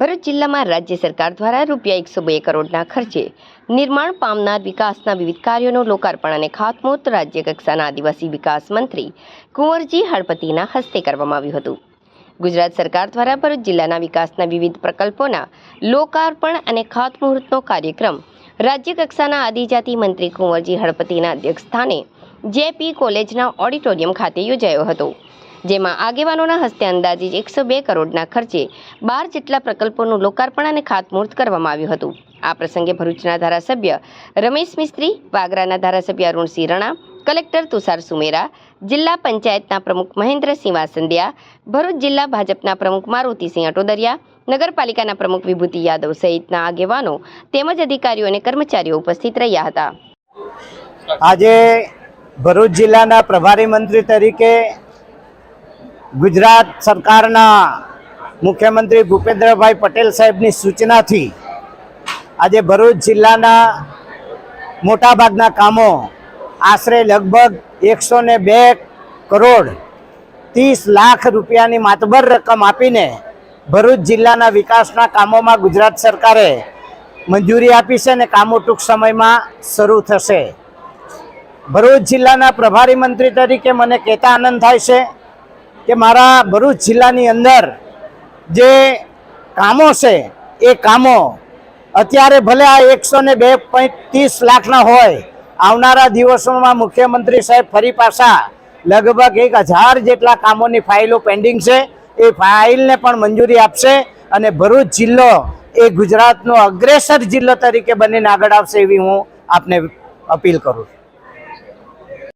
ભરૂચ જિલ્લામાં રાજ્ય સરકાર દ્વારા રૂપિયા એકસો બે કરોડના ખર્ચે નિર્માણ પામનાર વિકાસના વિવિધ કાર્યોનું લોકાર્પણ અને ખાતમુહૂર્ત રાજ્ય કક્ષાના આદિવાસી વિકાસ મંત્રી કુંવરજી હળપતિના હસ્તે કરવામાં આવ્યું હતું. ગુજરાત સરકાર દ્વારા ભરૂચ જિલ્લાના વિકાસના વિવિધ પ્રકલ્પોના લોકાર્પણ અને ખાતમુહૂર્તનો કાર્યક્રમ રાજ્ય કક્ષાના આદિજાતિ મંત્રી કુંવરજી હળપતિના અધ્યક્ષસ્થાને જેપી કોલેજના ઓડિટોરિયમ ખાતે યોજાયો હતો. જેમાં આગેવાનોના હસ્તે અંદાજિત એકસો બે કરોડના ખર્ચે બાર જેટલા પ્રકલ્પોનું લોકાર્પણ અને ખાતમુહૂર્ત કરવામાં આવ્યું હતું. આ પ્રસંગે ભરૂચના ધારાસભ્ય રમેશ મિસ્ત્રી, વાગરાના ધારાસભ્ય અરુણસિંહ રણા, કલેક્ટર તુષાર સુમેરા, જિલ્લા પંચાયતના પ્રમુખ મહેન્દ્રસિંહ વાસંદિયા, ભરૂચ જિલ્લા ભાજપના પ્રમુખ મારુતિસિંહ અટોદરિયા, નગરપાલિકાના પ્રમુખ વિભૂતિ યાદવ સહિતના આગેવાનો તેમજ અધિકારીઓ અને કર્મચારીઓ ઉપસ્થિત રહ્યા હતા. આજે ભરૂચ જિલ્લાના પ્રભારી મંત્રી તરીકે ગુજરાત સરકારના મુખ્યમંત્રી ભૂપેન્દ્રભાઈ પટેલ સાહેબની સૂચનાથી આજે ભરૂચ જિલ્લાના મોટાભાગના કામો આશરે લગભગ એકસો ને બે કરોડ ત્રીસ લાખ રૂપિયાની માતબર રકમ આપીને ભરૂચ જિલ્લાના વિકાસના કામોમાં ગુજરાત સરકારે મંજૂરી આપી છે અને કામો ટૂંક સમયમાં શરૂ થશે. ભરૂચ જિલ્લાના પ્રભારી મંત્રી તરીકે મને કહેતા આનંદ થાય છે. કે મારા ભરૂચ જિલ્લાની અંદર જે કામો છે, એ કામો અત્યારે ભલે આ એકસો ને બે પોઈન્ટ ત્રીસ લાખના હોય, આવનારા દિવસોમાં મુખ્યમંત્રી સાહેબ ફરી પાછા લગભગ એક હજાર જેટલા કામોની ફાઇલો પેન્ડિંગ છે. એ ફાઇલને પણ મંજૂરી આપશે અને ભરૂચ જિલ્લો એ ગુજરાતનો અગ્રેસર જિલ્લો તરીકે બનીને આગળ આવશે એવી હું આપને અપીલ કરું છું.